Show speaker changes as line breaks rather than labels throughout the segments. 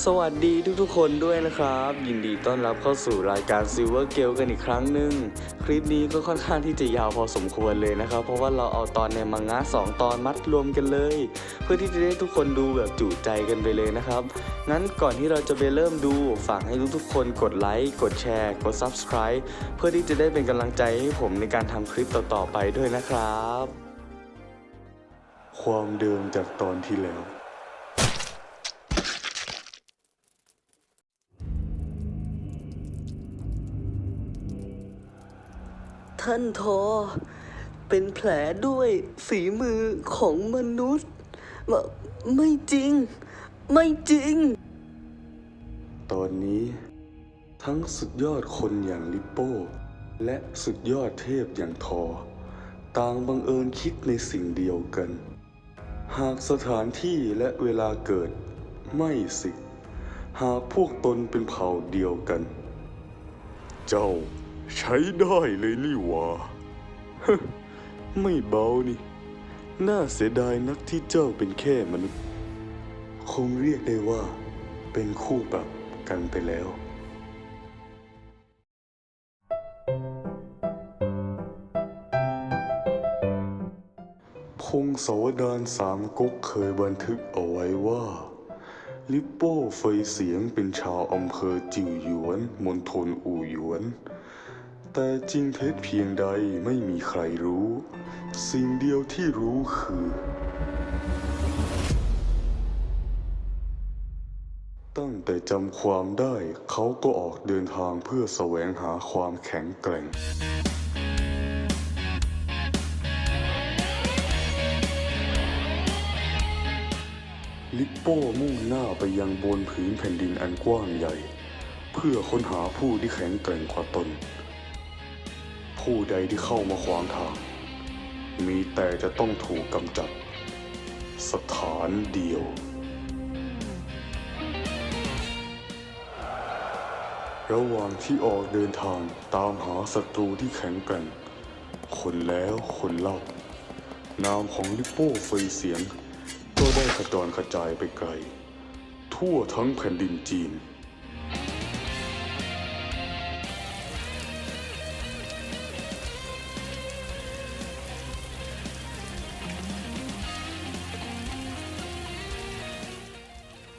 สวัสดีทุกๆคนด้วยนะครับ ยินดีต้อนรับเข้าสู่รายการ Silver g a l กันอีกครั้งหนึ่งคลิปนี้ก็ค่อนข้างที่จะยาวพอสมควรเลยนะครับ เพราะว่าเราเอาตอนในมังงะ2 ตอนมัดรวมกันเลย เพื่อที่จะได้ทุกคนดูแบบจุใจกันไปเลยนะครับงั้นก่อนที่เราจะไปเริ่มดูฝากให้ทุกๆคนกดไลค์กดแชร์ กด Subscribe เพื่อที่จะได้เป็นกำลังใจให้ผมในการทำคลิปต่อๆไปด้วยนะครับ ความเดิมจากตอนที่แล้ว
ท่านทอ เป็นแผลด้วยฝีมือของมนุษย์ ไม่จริง ไม่จริง
ตอนนี้ทั้งสุดยอดคนอย่างลิปโป้ และสุดยอดเทพอย่างทอ ต่างบังเอิญคิดในสิ่งเดียวกัน หากสถานที่และเวลาเกิดไม่สิ หากพวกตนเป็นเผ่าเดียวกัน เจ้า ใช้ได้เลยนี่หวะไม่เบานี่ น่าเสียดายนักที่เจ้าเป็นแค่มนุษย์ คงเรียกได้ว่า เป็นคู่ปรับกันไปแล้วพงศาวดารสามก๊กเคยบันทึกเอาไว้ว่า ลิปโป้เฟยเสียงเป็นชาวอำเภอจิวหยวนมณฑลอู่หยวน แต่จริงเท็จเพียงใดไม่มีใครรู้ สิ่งเดียวที่รู้คือ ตั้งแต่จำความได้เขาก็ออกเดินทางเพื่อแสวงหาความแข็งแกร่งลิปโป้มุ่งหน้าไปยังบนผืนแผ่นดินอันกว้างใหญ่ เพื่อค้นหาผู้ที่แข็งแกร่งกว่าตน ผู้ใดที่เข้ามาขวางทาง มีแต่จะต้องถูกกำจัด สถานเดียว ระหว่างที่ออกเดินทางตามหาศัตรูที่แข็งแกร่ง คนแล้วคนเล่า นามของลิปโป้เฟยเสียง ก็ได้กระจรกระจายไปไกล ทั่วทั้งแผ่นดินจีน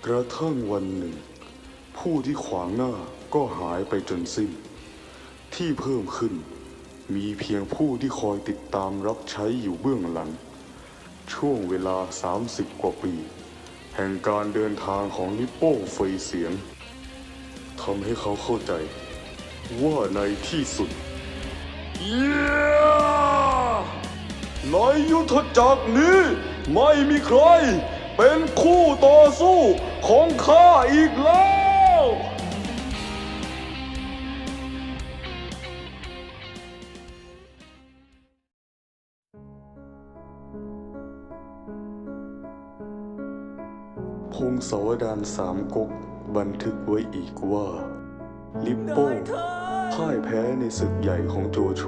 กระทั่งวันหนึ่ง ผู้ที่ขวางหน้าก็หายไปจนสิ้น ที่เพิ่มขึ้น มีเพียงผู้ที่คอยติดตามรับใช้อยู่เบื้องหลัง ช่วงเวลา 30 กว่าปี แห่งการเดินทางของลิโป้เฟยเสียงทำให้เขาเข้าใจ ว่าในที่สุดเย้ในยุทธจักรนี้ไม่มีใคร เป็นคู่ต่อสู้ของข้าอีกแล้ว พงศาวดารสามก๊กบันทึกไว้อีกว่า ลิปโป้พ่ายแพ้ในศึกใหญ่ของโจโฉ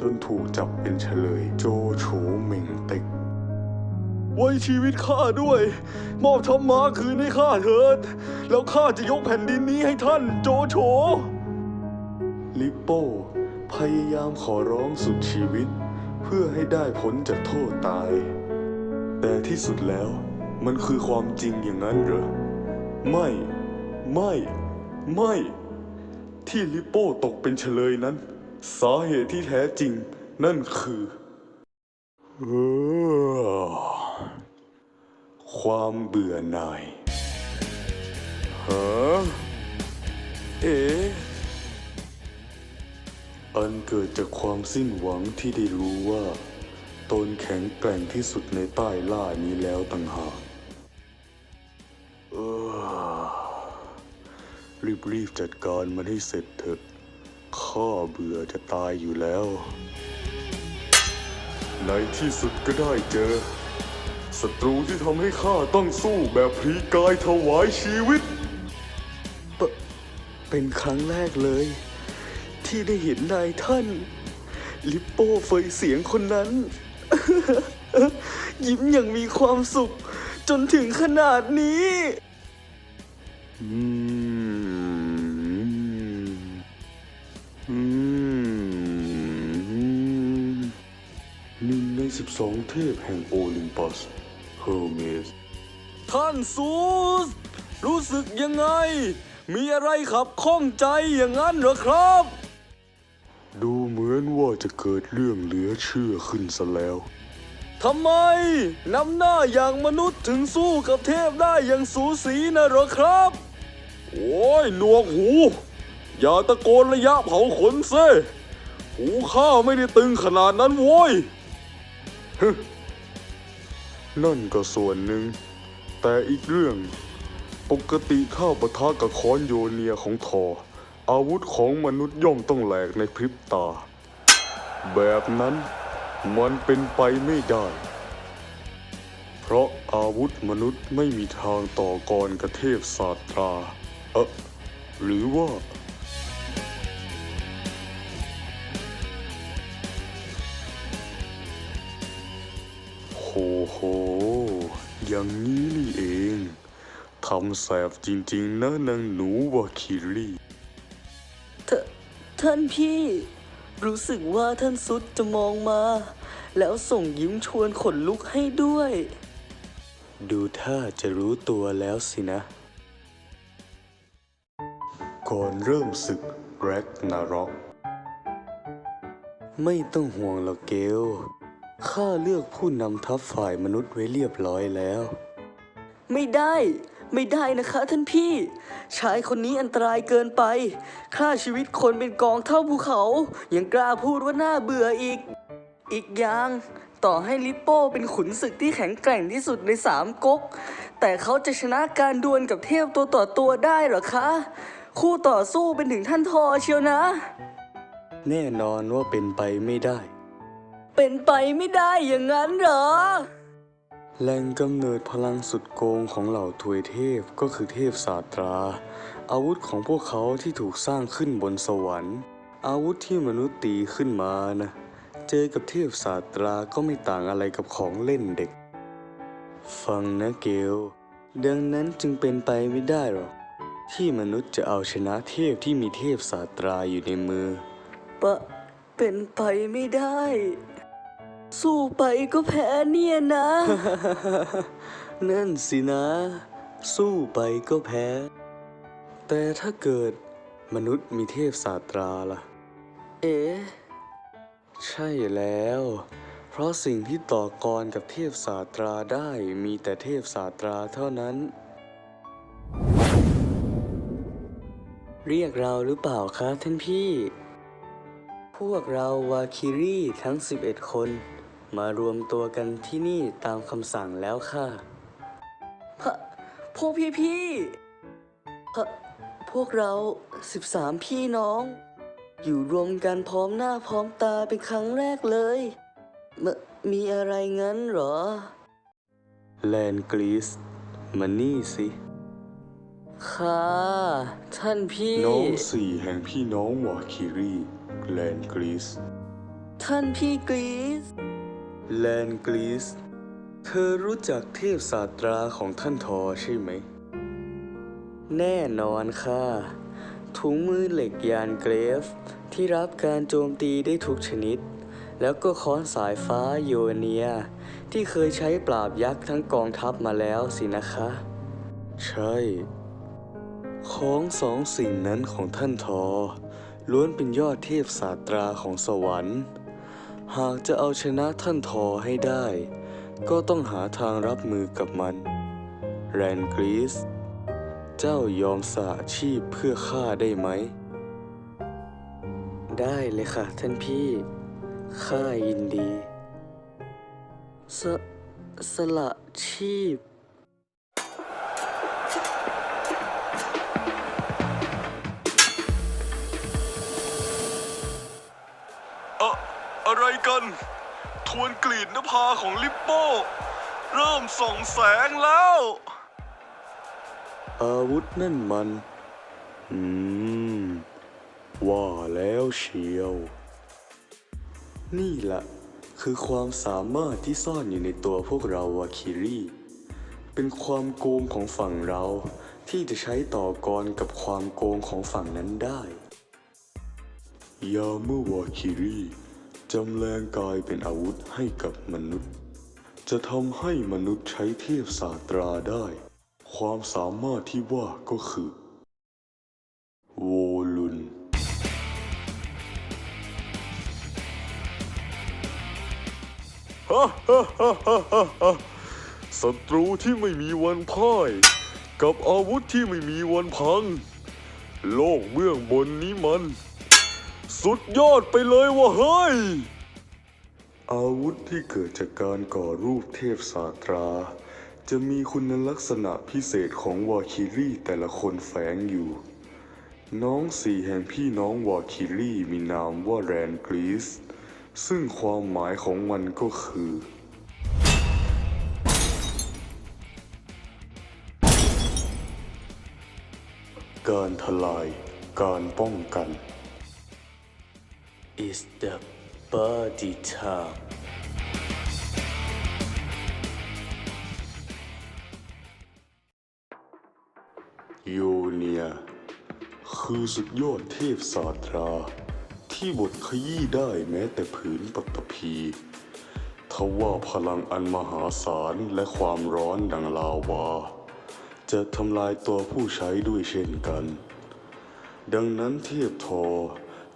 จนถูกจับเป็นเฉลยโจโฉเหม่งเต็ก ไว้ชีวิตข้าด้วย มอบธรรมาคืนให้ข้าเถิด แล้วข้าจะยกแผ่นดินนี้ให้ท่านโจโฉลิปโป้พยายามขอร้องสุดชีวิต เพื่อให้ได้พ้นจากโทษตาย แต่ที่สุดแล้วมันคือความจริงอย่างนั้นเหรอ ไม่ ไม่ ไม่ ที่ลิปโป้ตกเป็นเฉลยนั้น สาเหตุที่แท้จริงนั่นคือเออ ความเบื่อหน่ายฮะเอ๋อันเกิดจากความสิ้นหวังที่ได้รู้ว่า ตนแข็งแกร่งที่สุดในใต้ล่านี้แล้วต่างหากเออรีบๆจัดการมันให้เสร็จเถอะข้าเบื่อจะตายอยู่แล้ว ในที่สุดก็ได้เจอ ศัตรูที่ทำให้ข้าต้องสู้แบบพลีกายถวายชีวิต
เปเป็นครั้งแรกเลย ที่ได้เห็นนายท่าน ลิปโป้เฟยเสียงคนนั้น ยิ้มอย่างมีความสุข จนถึงขนาดนี้
อืมอืมหนึ่งในสิบสองเทพแห่งโอลิมปัส เฮอร์เมสท่านซูส รู้สึกยังไง มีอะไรขับข้องใจอย่างนั้นเหรอครับ ดูเหมือนว่าจะเกิดเรื่องเหลือเชื่อขึ้นซะแล้วทำไมนำหน้าอย่างมนุษย์ถึงสู้กับเทพได้อย่างสูสีนะเหรอครับ โอ้ยหนวกหู อย่าตะโกนระยะเผาขนเซ่หูข้าไม่ได้ตึงขนาดนั้นโว้ยฮึ นั่นก็ส่วนหนึ่ง แต่อีกเรื่อง ปกติข้าปะทะกับค้อนโยเนียของทอ อาวุธของมนุษย์ย่อมต้องแหลกในพริบตา แบบนั้นมันเป็นไปไม่ได้ เพราะอาวุธมนุษย์ไม่มีทางต่อกรกับเทพศาสตรา เอะหรือว่า โหโห อย่างนี้นี่เอง ทำแสบจริงๆนะนางหนูวาคิรี
ทท่านพี่ รู้สึกว่าท่านซุดจะมองมา แล้วส่งยิ้มชวนขนลุกให้ด้วย
ดูท่าจะรู้ตัวแล้วสินะ ก่อนเริ่มศึกแร็กนารอก ไม่ต้องห่วงหรอกเกล ข้าเลือกผู้นำทัพฝ่ายมนุษย์ไว้เรียบร้อยแล้ว
ไม่ได้ ไม่ได้นะคะท่านพี่ ชายคนนี้อันตรายเกินไปฆ่าชีวิตคนเป็นกองเท่าภูเขา ยังกล้าพูดว่าน่าเบื่ออีก อีกอย่าง ต่อให้ลิปโป้เป็นขุนศึกที่แข็งแกร่งที่สุดในสามก๊ก แต่เขาจะชนะการดวลกับเทพตัวต่อตัวได้เหรอคะ คู่ต่อสู้เป็นถึงท่านทอเชียวนะ
แน่นอนว่าเป็นไปไม่ได้
เป็นไปไม่ได้อย่างนั้นเหรอ
แหล่งกำเนิดพลังสุดโกงของเหล่าทวยเทพก็คือเทพศาสตรา อาวุธของพวกเขาที่ถูกสร้างขึ้นบนสวรรค์ อาวุธที่มนุษย์ตีขึ้นมานะ เจอกับเทพศาสตราก็ไม่ต่างอะไรกับของเล่นเด็ก ฟังนะเกล ดังนั้นจึงเป็นไปไม่ได้หรอก ที่มนุษย์จะเอาชนะเทพที่มีเทพศาสตราอยู่ในมือ
ปะ เป็นไปไม่ได้ สู้ไปก็แพ้เนี่ยนะ
นั่นสินะ สู้ไปก็แพ้ แต่ถ้าเกิดมนุษย์มีเทพศาสตราล่ะ
เอ๊ะ
ใช่แล้ว เพราะสิ่งที่ต่อกรกับเทพศาสตราได้มีแต่เทพศาสตราเท่านั้น
เรียกเราหรือเปล่าคะท่านพี่ พวกเราวาคิรีทั้ง 11 คน มารวมตัวกันที่นี่ตามคำสั่งแล้วค่ะพะพวกพี่พี่ๆพะพวกเรา13พี่น้อง อยู่รวมกันพร้อมหน้าพร้อมตาเป็นครั้งแรกเลยมมีอะไรงั้นเหรอ
แลนกรีสมานี่สิ
ค่ะ ท่านพี่
น้องสี่แห่งพี่น้องวาคิรีแลนกรีส
ท่านพี่กรีซ
แลนกรีส เธอรู้จักเทพศาสตราของท่านทอใช่ไหม
แน่นอนค่ะ ถุงมือเหล็กยานเกรฟ ที่รับการโจมตีได้ทุกชนิด แล้วก็ค้อนสายฟ้าโยเนีย ที่เคยใช้ปราบยักษ์ทั้งกองทัพมาแล้วสินะคะ
ใช่ ของสองสิ่งนั้นของท่านทอ ล้วนเป็นยอดเทพศาสตราของสวรรค์ หากจะเอาชนะท่านทอให้ได้ ก็ต้องหาทางรับมือกับมัน แรนกรีส เจ้ายอมสละชีพเพื่อข้าได้ไหม
ได้เลยค่ะท่านพี่ ข้ายินดี ส สละชีพ
น ทวนกลีดนภาของลิปโป้ เริ่มส่องแสงแล้ว อาวุธนั่นมัน อืม ว่าแล้วเชียว นี่แหละคือความสามารถที่ซ่อนอยู่ในตัวพวกเราวาคิรีเป็นความโกงของฝั่งเรา
ที่จะใช้ต่อกรกับความโกงของฝั่งนั้นได้
ยาเมื่อวาคิรี จำแรงกายเป็นอาวุธให้กับมนุษย์ จะทำให้มนุษย์ใช้เทพศาสตราได้ ความสามารถที่ว่าก็คือ โวลุนฮ่าฮ่าฮ่าฮ่าฮ่าฮ่าศัตรูที่ไม่มีวันพ่าย กับอาวุธที่ไม่มีวันพัง โลกเบื้องบนนี้มัน สุดยอดไปเลยว่ะเฮ้ย อาวุธที่เกิดจากการก่อรูปเทพสาตรา จะมีคุณลักษณะพิเศษของวาคิรี่แต่ละคนแฝงอยู่ น้องสี่แห่งพี่น้องวาคิรี่มีนามว่าแรนกรีส ซึ่งความหมายของมันก็คือการทลาย การป้องกัน
is the body time
โยเนีย คือสุดยอดเทพสาตรา ที่บทขยี้ได้แม้แต่ผืนปฐพีทว่าพลังอันมหาศาลและความร้อนดังลาวา จะทำลายตัวผู้ใช้ด้วยเช่นกัน ดังนั้นเทพทอ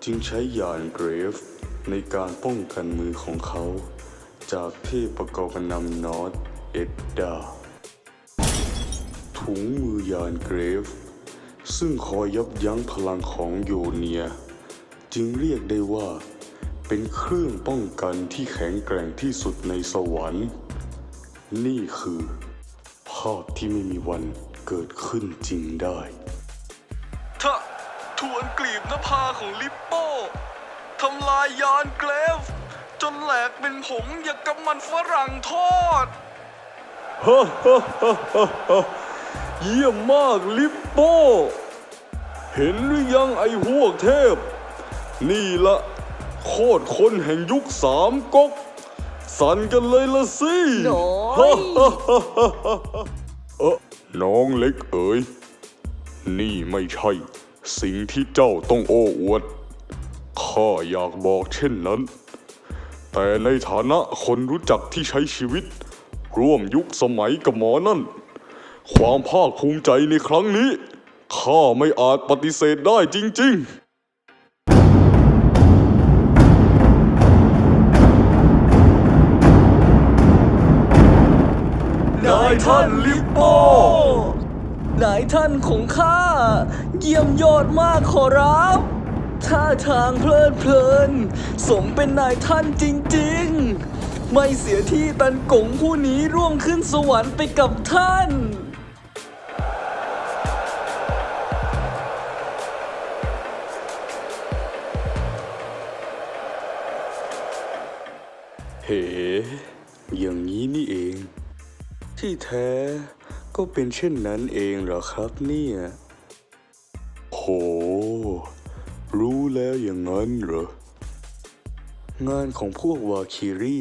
จึงใช้ยานเกรฟในการป้องกันมือของเขา จากเทพประกอบนำนอตเอ็ดดา ถุงมือยานเกรฟ ซึ่งคอยยับยั้งพลังของโยเนีย จึงเรียกได้ว่า เป็นเครื่องป้องกันที่แข็งแกร่งที่สุดในสวรรค์ นี่คือ ภาพที่ไม่มีวันเกิดขึ้นจริงได้ ทวนกลีบนภาของลิปโป้ทำลายยานเกรฟ จนแหลกเป็นผงอย่างกับมันฝรั่งทอดฮ่าฮ่าฮ่าฮ่าฮ่าเยี่ยมมากลิปโป้ เห็นหรือยังไอ้พวกเทพ นี่ละโคตรคนแห่งยุคสามก๊ก สั่นกันเลยละสิ
หน่อย
ฮ่าฮ่าฮ่าฮ่าฮ่าเออน้องเล็กเอ๋ย นี่ไม่ใช่ สิ่งที่เจ้าต้องโอ้อวด ข้าอยากบอกเช่นนั้น แต่ในฐานะคนรู้จักที่ใช้ชีวิต ร่วมยุคสมัยกับหมอนั่น ความภาคภูมิใจในครั้งนี้ ข้าไม่อาจปฏิเสธได้จริง ๆ
นายท่านลิปโป นายท่านของข้า เยี่ยมยอดมากขอรับท่าทางเพลินเพลิน สมเป็นนายท่านจริงๆ ไม่เสียที่ตันกงผู้นี้ร่วงขึ้นสวรรค์ไปกับท่าน
เฮ้อย่างนี้นี่เอง
ที่แท้ ก็เป็นเช่นนั้นเองเหรอครับเนี่ย
โห รู้แล้วอย่างนั้นเหรอ
งานของพวกวาคิรี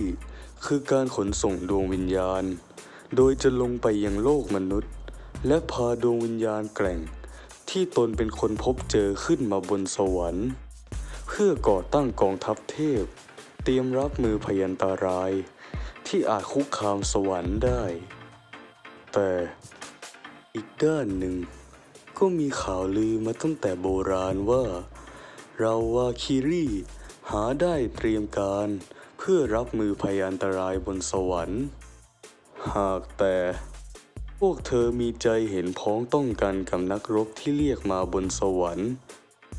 คือการขนส่งดวงวิญญาณ โดยจะลงไปยังโลกมนุษย์ และพาดวงวิญญาณแกร่ง ที่ตนเป็นคนพบเจอขึ้นมาบนสวรรค์ เพื่อก่อตั้งกองทัพเทพ เตรียมรับมือพยันตราย ที่อาจคุกคามสวรรค์ได้ แต่อีกด้านหนึ่ง ก็มีข่าวลือมาตั้งแต่โบราณว่า เราวาคิรีหาได้เตรียมการเพื่อรับมือภัยอันตรายบนสวรรค์ หากแต่พวกเธอมีใจเห็นพ้องต้องกันกับนักรบที่เรียกมาบนสวรรค์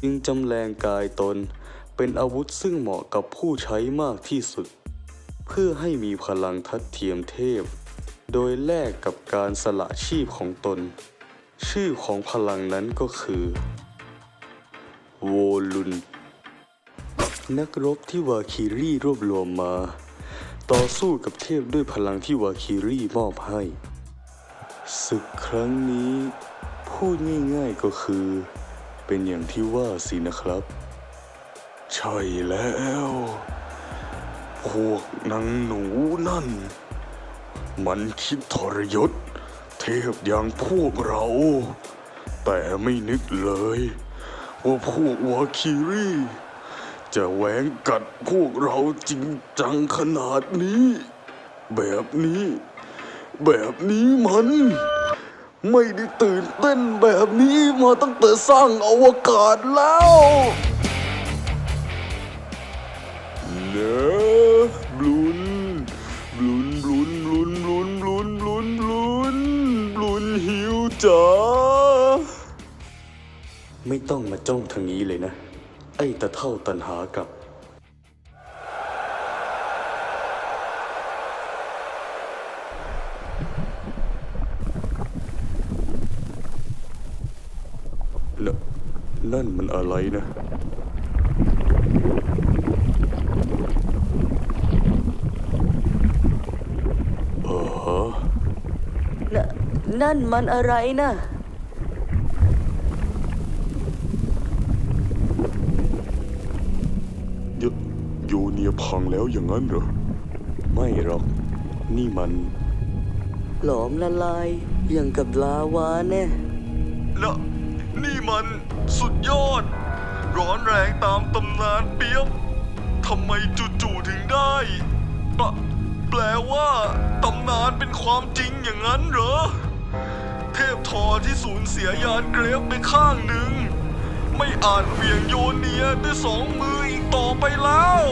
จึงจำแรงกายตนเป็นอาวุธซึ่งเหมาะกับผู้ใช้มากที่สุด เพื่อให้มีพลังทัดเทียมเทพ โดยแลกกับการสละชีพของตน ชื่อของพลังนั้นก็คือโวลุน นักรบที่วาคิรีรวบรวมมา ต่อสู้กับเทพด้วยพลังที่วาคิรีมอบให้ ศึกครั้งนี้ พูดง่ายๆก็คือ เป็นอย่างที่ว่าสินะครับ
ใช่แล้ว พวกนางหนูนั่น มันคิดทรยศ เทพอย่างพวกเรา แต่ไม่นึกเลย ว่าพวกวาคิรีจะแหวงกัดพวกเราจริงจังขนาดนี้ แบบนี้ แบบนี้มัน ไม่ได้ตื่นเต้นแบบนี้มาตั้งแต่สร้างอวกาศแล้ว ต้องมาจ้องทางนี้เลยนะ ไอ้ตะเท่าตันหากับนนั่นมันอะไรนะเออ
นนั่นมันอะไรนะ
พังแล้วอย่างนั้นเหรอ ไม่หรอก นี่มัน
หลอมละลายอย่างกับลาวาแน่
นะนี่มันสุดยอด ร้อนแรงตามตำนานเปียบทำไมจู่ๆถึงได้ปะแปลว่าตำนานเป็นความจริงอย่างนั้นเหรอ เทพทอที่สูญเสียยานเกรฟไปข้างหนึ่ง ไม่อาจเวียงโยเนียด้วยสองมืออีกต่อไปแล้ว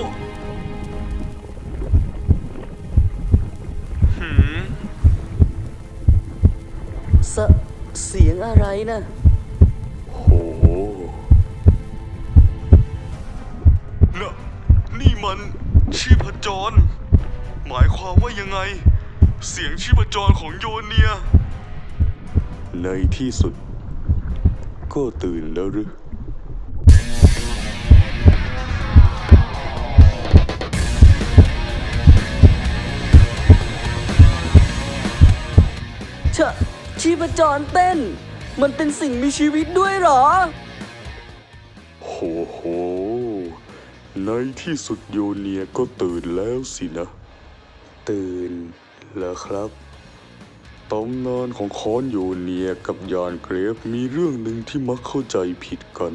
สะเสียงอะไรนะ
โหนะนี่มันชีพจร หมายความว่ายังไง เสียงชีพจรของโยเนีย ในที่สุด ก็ตื่นแล้วหรือ
ชะ ชีพจรเต้น มันเป็นสิ่งมีชีวิตด้วยเหรอ
โหโห ในที่สุดโยเนียก็ตื่นแล้วสินะ ตื่นแล้วครับตำนานของคอนโยเนียกับยานเกรฟมีเรื่องหนึ่งที่มักเข้าใจผิดกัน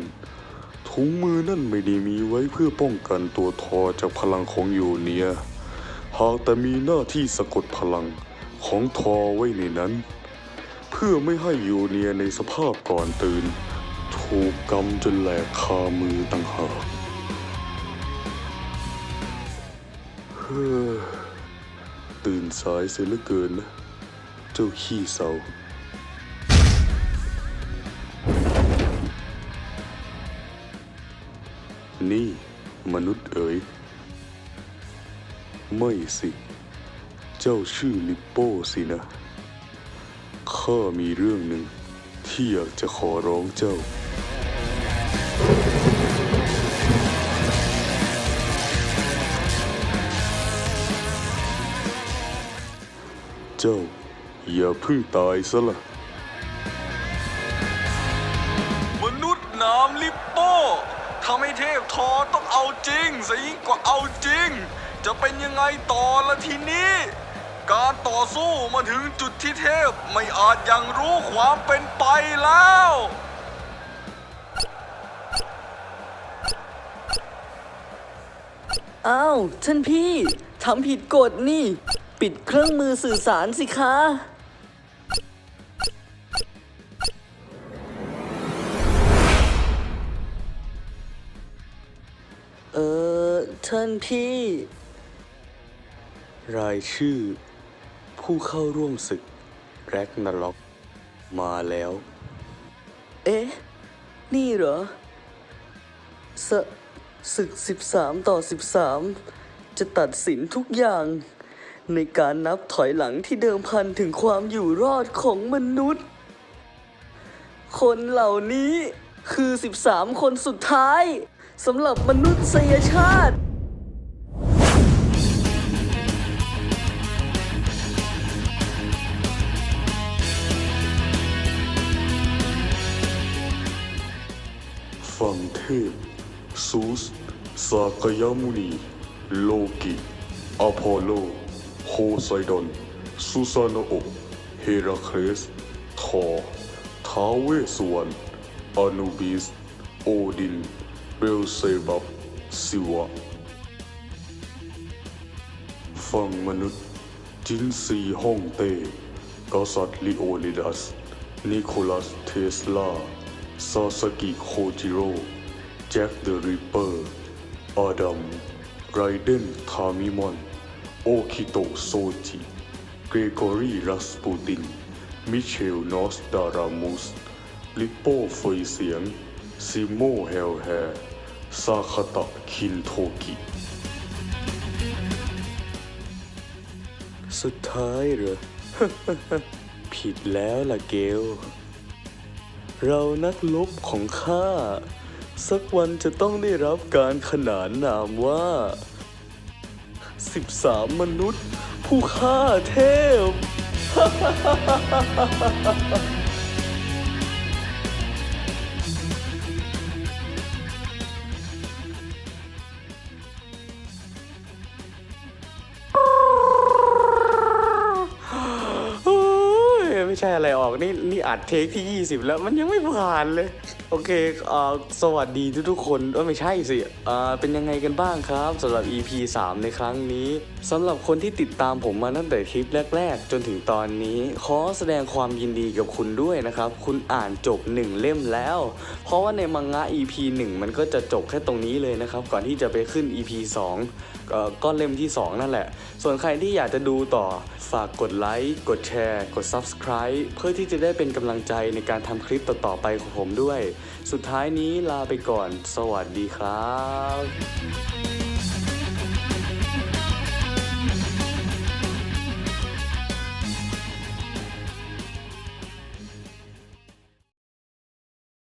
ถุงมือนั่นไม่ได้มีไว้เพื่อป้องกันตัวทอจากพลังของโยเนีย หากแต่มีหน้าที่สะกดพลังของทอไว้ในนั้น เพื่อไม่ให้โยเนียในสภาพก่อนตื่น ถูกกำจนแหลกคามือต่างหากเฮ้อตื่นสายเสียเหลือเกินนะ เจ้าขี้เศร้านี่มนุษย์เอ๋ย ไม่สิ เจ้าชื่อลิปโป้สินะ ข้ามีเรื่องหนึ่งที่อยากจะขอร้องเจ้า เจ้า อย่าเพิ่งตายซะละมนุษย์นามลิปโป้ทำให้เทพทอต้องเอาจริงซะยิ่งกว่าเอาจริง จะเป็นยังไงต่อละทีนี้ การต่อสู้มาถึงจุดที่เทพไม่อาจยังรู้ความเป็นไปแล้ว
อ้าวท่านพี่ทำผิดกฎนี่ ปิดเครื่องมือสื่อสารสิคะ เออท่านพี่
รายชื่อ ผู้เข้าร่วมศึกแร็กนาล็อกมาแล้ว
เอ๊ะ นี่เหรอสศึก 13 ต่อ 13 จะตัดสินทุกอย่าง ในการนับถอยหลังที่เดิมพันถึงความอยู่รอดของมนุษย์ คนเหล่านี้คือ 13 คนสุดท้ายสำหรับมนุษยชาติ
สากยมุนี โลกิอพอลโลโพไซดอนซูซานโอเฮราเคลสทอท
ท้าวเวสวรรณอนูบิส โอดิน เบลเซบับซิวะ ฝั่งมนุษย์ จินซีฮ่องเต้กษัตริย์ลิโอนิดัส นิโคลัสเทสลา ซาสกิโคจิโร่แจ็คเดอะริปเปอร์ อาดัมไรเดนทามิมอน โอคิโตโซจิ เกรกอรีรัสปูติน มิเชลนอสดารามุส ลิปโป้เฟยเสียง ซิโมเฮลแฮซาคาตะคินโทกิ
สุดท้ายเหรอ ผิดแล้วล่ะเกล เรานักลบของข้า สักวันจะต้องได้รับการขนานนามว่า 13 มนุษย์ ผู้ฆ่าเทพโอ้ยไม่ใช่อะไรออกนี่นี่อัดเทคที่ 20 แล้วมันยังไม่ผ่านเลย โอเคเอ่อสวัสดีทุกๆคนเออไม่ใช่สิเอ่อเป็นยังไงกันบ้างครับสำหรับ EP 3 ในครั้งนี้สำหรับคนที่ติดตามผมมาตั้งแต่คลิปแรก ๆ จนถึงตอนนี้ ขอแสดงความยินดีกับคุณด้วยนะครับ คุณอ่านจบ 1 เล่มแล้ว เพราะว่าในมังงะ EP 1 มันก็จะจบแค่ตรงนี้เลยนะครับ ก่อนที่จะไปขึ้น EP 2เอ่อก็เล่มที่ 2 นั่นแหละ ส่วนใครที่อยากจะดูต่อฝากกดไลค์กดแชร์ กด Subscribe เพื่อที่จะได้เป็นกำลังใจในการทำคลิปต่อๆไปของผมด้วยสุดท้ายนี้ลาไปก่อน สวัสดีครับ